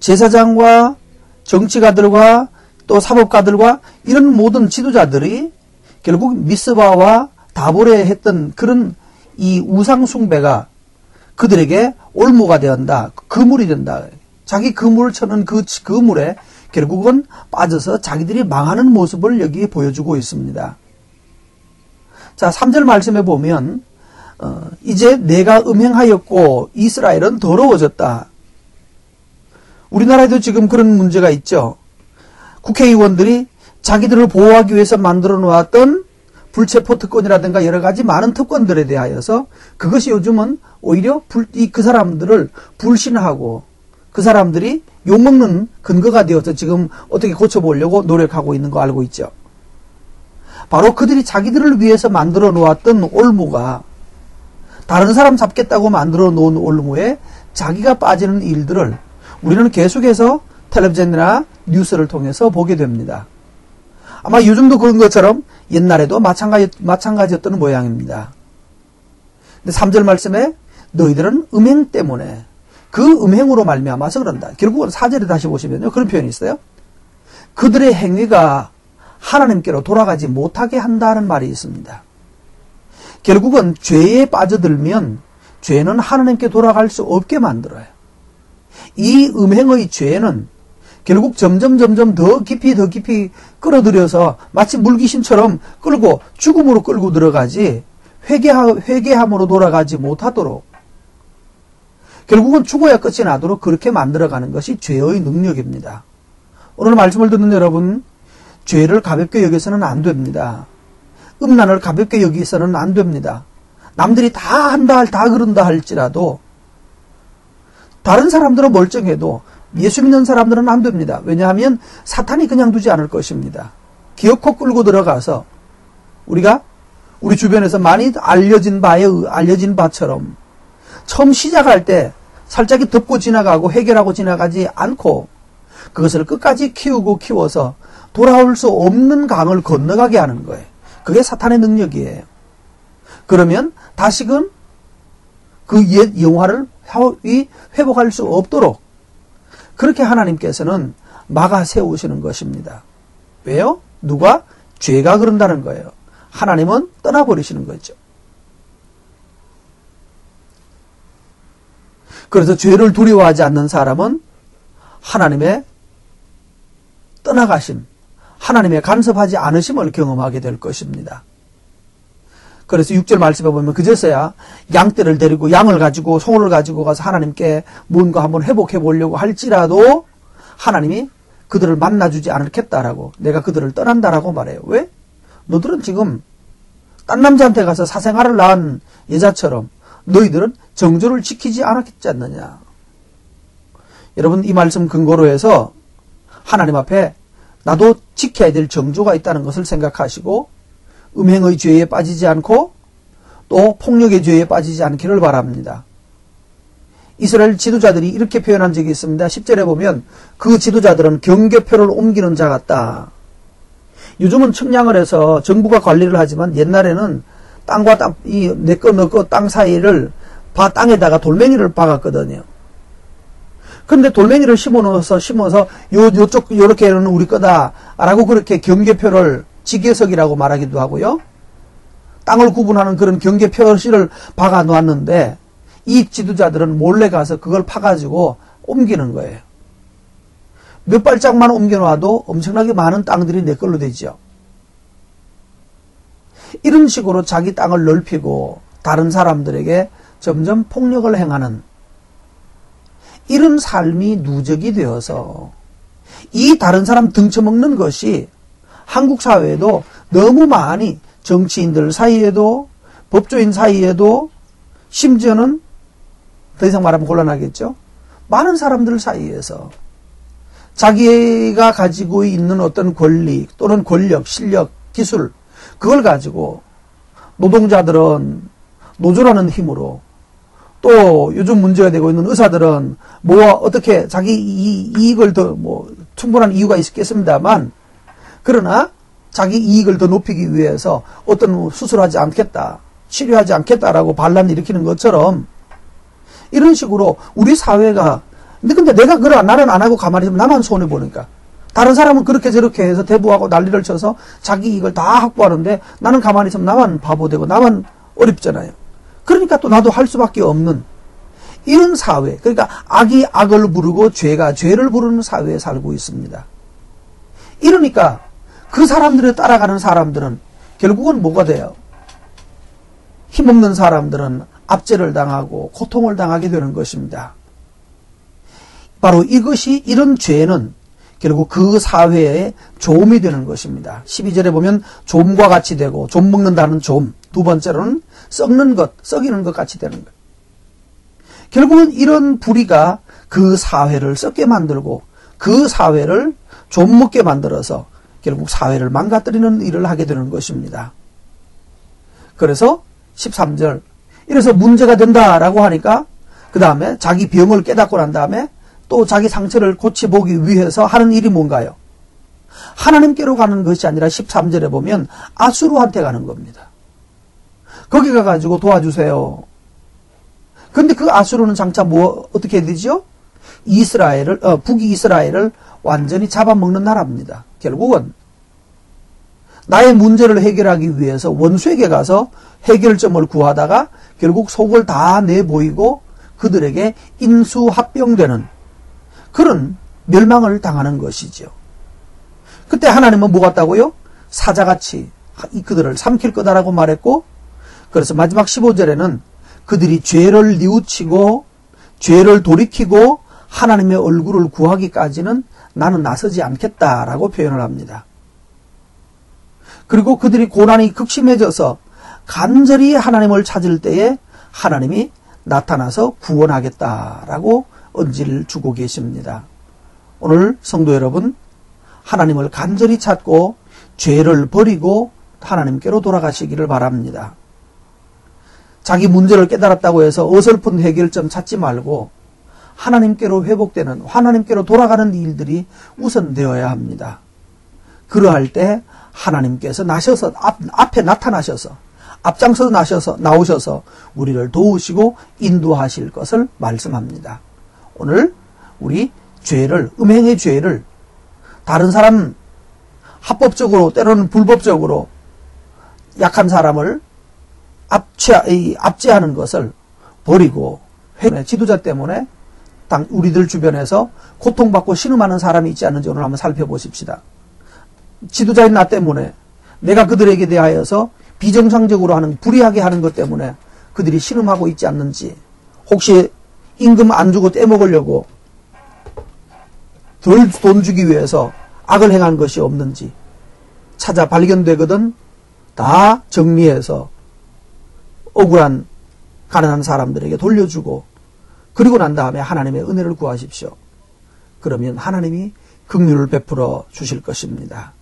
제사장과 정치가들과 또 사법가들과 이런 모든 지도자들이 결국 미스바와 다볼에 했던 그런 이 우상 숭배가 그들에게 올무가 되었다. 그물이 된다. 자기 그물을 쳐는 그 그물에 결국은 빠져서 자기들이 망하는 모습을 여기에 보여주고 있습니다. 자, 3절 말씀에 보면 어, 이제 내가 음행하였고 이스라엘은 더러워졌다. 우리나라에도 지금 그런 문제가 있죠. 국회의원들이 자기들을 보호하기 위해서 만들어 놓았던 불체포 특권이라든가 여러 가지 많은 특권들에 대하여서 그것이 요즘은 오히려 불, 이, 그 사람들을 불신하고 그 사람들이 욕먹는 근거가 되어서 지금 어떻게 고쳐보려고 노력하고 있는 거 알고 있죠. 바로 그들이 자기들을 위해서 만들어 놓았던 올무가 다른 사람 잡겠다고 만들어 놓은 올무에 자기가 빠지는 일들을 우리는 계속해서 텔레비전이나 뉴스를 통해서 보게 됩니다. 아마 요즘도 그런 것처럼 옛날에도 마찬가지, 마찬가지였던 모양입니다. 근데 3절 말씀에 너희들은 음행 때문에 그 음행으로 말미암아서 그런다. 결국은 4절에 다시 보시면요. 그런 표현이 있어요. 그들의 행위가 하나님께로 돌아가지 못하게 한다는 말이 있습니다. 결국은 죄에 빠져들면 죄는 하나님께 돌아갈 수 없게 만들어요. 이 음행의 죄는 결국 점점 점점 더 깊이 더 깊이 끌어들여서 마치 물귀신처럼 끌고 죽음으로 끌고 들어가지 회개하, 회개함으로 돌아가지 못하도록 결국은 죽어야 끝이 나도록 그렇게 만들어가는 것이 죄의 능력입니다. 오늘 말씀을 듣는 여러분 죄를 가볍게 여기서는 안 됩니다. 음란을 가볍게 여기서는 안 됩니다. 남들이 다 한다, 다 그런다 할지라도 다른 사람들은 멀쩡해도 예수 믿는 사람들은 안 됩니다. 왜냐하면 사탄이 그냥 두지 않을 것입니다. 기어코 끌고 들어가서 우리가 우리 주변에서 많이 알려진 바에 알려진 바처럼 처음 시작할 때 살짝이 덮고 지나가고 해결하고 지나가지 않고 그것을 끝까지 키우고 키워서 돌아올 수 없는 강을 건너가게 하는 거예요. 그게 사탄의 능력이에요. 그러면 다시금 그 옛 영화를 회복할 수 없도록 그렇게 하나님께서는 막아 세우시는 것입니다. 왜요? 누가? 죄가 그런다는 거예요. 하나님은 떠나버리시는 거죠. 그래서 죄를 두려워하지 않는 사람은 하나님의 떠나가심, 하나님의 간섭하지 않으심을 경험하게 될 것입니다. 그래서 6절 말씀에 보면 그제서야 양떼를 데리고 양을 가지고 송을 가지고 가서 하나님께 뭔가 한번 회복해 보려고 할지라도 하나님이 그들을 만나주지 않겠다라고 내가 그들을 떠난다라고 말해요. 왜? 너들은 지금 딴 남자한테 가서 사생활을 낳은 여자처럼 너희들은 정조를 지키지 않았지 않느냐. 여러분 이 말씀 근거로 해서 하나님 앞에 나도 지켜야 될 정조가 있다는 것을 생각하시고 음행의 죄에 빠지지 않고 또 폭력의 죄에 빠지지 않기를 바랍니다. 이스라엘 지도자들이 이렇게 표현한 적이 있습니다. 10절에 보면 그 지도자들은 경계표를 옮기는 자 같다. 요즘은 측량을 해서 정부가 관리를 하지만 옛날에는 땅과 땅, 이, 내꺼 너꺼 땅 사이를 바, 땅에다가 돌멩이를 박았거든요. 근데 돌멩이를 심어 놓아서 심어서 요, 요쪽, 요렇게 는 우리 거다. 라고 그렇게 경계표를 지계석이라고 말하기도 하고요. 땅을 구분하는 그런 경계 표시를 박아 놓았는데 이 지도자들은 몰래 가서 그걸 파가지고 옮기는 거예요. 몇 발짝만 옮겨놔도 엄청나게 많은 땅들이 내 걸로 되죠. 이런 식으로 자기 땅을 넓히고 다른 사람들에게 점점 폭력을 행하는 이런 삶이 누적이 되어서 이 다른 사람 등쳐먹는 것이 한국 사회에도 너무 많이 정치인들 사이에도 법조인 사이에도 심지어는 더 이상 말하면 곤란하겠죠. 많은 사람들 사이에서 자기가 가지고 있는 어떤 권리 또는 권력, 실력, 기술 그걸 가지고 노동자들은 노조라는 힘으로 또 요즘 문제가 되고 있는 의사들은 뭐 어떻게 자기 이익을 더 뭐 충분한 이유가 있겠습니다만 그러나 자기 이익을 더 높이기 위해서 어떤 수술하지 않겠다, 치료하지 않겠다라고 반란을 일으키는 것처럼 이런 식으로 우리 사회가 근데 내가 그래 나는 안 하고 가만히 있으면 나만 손해 보니까 다른 사람은 그렇게 저렇게 해서 대부하고 난리를 쳐서 자기 이걸 다 확보하는데 나는 가만히 있으면 나만 바보 되고 나만 어렵잖아요. 그러니까 또 나도 할 수밖에 없는 이런 사회, 그러니까 악이 악을 부르고 죄가 죄를 부르는 사회에 살고 있습니다. 이러니까 그 사람들을 따라가는 사람들은 결국은 뭐가 돼요? 힘없는 사람들은 압제를 당하고 고통을 당하게 되는 것입니다. 바로 이것이 이런 죄는 결국 그 사회에 조음이 되는 것입니다. 12절에 보면 좀과 같이 되고 좀 먹는다는 좀, 두 번째로는 썩는 것, 썩이는 것 같이 되는 것. 결국은 이런 불의가 그 사회를 썩게 만들고 그 사회를 좀 먹게 만들어서 결국 사회를 망가뜨리는 일을 하게 되는 것입니다. 그래서 13절 이래서 문제가 된다라고 하니까 그 다음에 자기 병을 깨닫고 난 다음에 또 자기 상처를 고쳐보기 위해서 하는 일이 뭔가요? 하나님께로 가는 것이 아니라 13절에 보면 아수르한테 가는 겁니다. 거기 가가지고 도와주세요. 근데 그 아수르는 장차 뭐, 어떻게 되죠? 이스라엘을, 어, 북이 이스라엘을 완전히 잡아먹는 나라입니다. 결국은 나의 문제를 해결하기 위해서 원수에게 가서 해결점을 구하다가 결국 속을 다 내보이고 그들에게 인수합병되는 그런 멸망을 당하는 것이죠. 그때 하나님은 뭐 같다고요? 사자같이 그들을 삼킬 거다라고 말했고 그래서 마지막 15절에는 그들이 죄를 뉘우치고 죄를 돌이키고 하나님의 얼굴을 구하기까지는 나는 나서지 않겠다라고 표현을 합니다. 그리고 그들이 고난이 극심해져서 간절히 하나님을 찾을 때에 하나님이 나타나서 구원하겠다라고 언지를 주고 계십니다. 오늘 성도 여러분, 하나님을 간절히 찾고 죄를 버리고 하나님께로 돌아가시기를 바랍니다. 자기 문제를 깨달았다고 해서 어설픈 해결점 찾지 말고 하나님께로 회복되는 하나님께로 돌아가는 일들이 우선 되어야 합니다. 그러할 때 하나님께서 나셔서 앞, 앞에 나타나셔서 앞장서 나셔서 나오셔서 우리를 도우시고 인도하실 것을 말씀합니다. 오늘 우리 죄를 음행의 죄를 다른 사람 합법적으로 때로는 불법적으로 약한 사람을 압제, 압제하는 것을 버리고 지도자 때문에 우리들 주변에서 고통받고 신음하는 사람이 있지 않은지 오늘 한번 살펴보십시다. 지도자인 나 때문에 내가 그들에게 대하여서 비정상적으로 하는 불의하게 하는 것 때문에 그들이 신음하고 있지 않는지 혹시 임금 안 주고 떼먹으려고 덜 돈 주기 위해서 악을 행한 것이 없는지 찾아 발견되거든 다 정리해서 억울한 가난한 사람들에게 돌려주고 그리고 난 다음에 하나님의 은혜를 구하십시오. 그러면 하나님이 긍휼을 베풀어 주실 것입니다.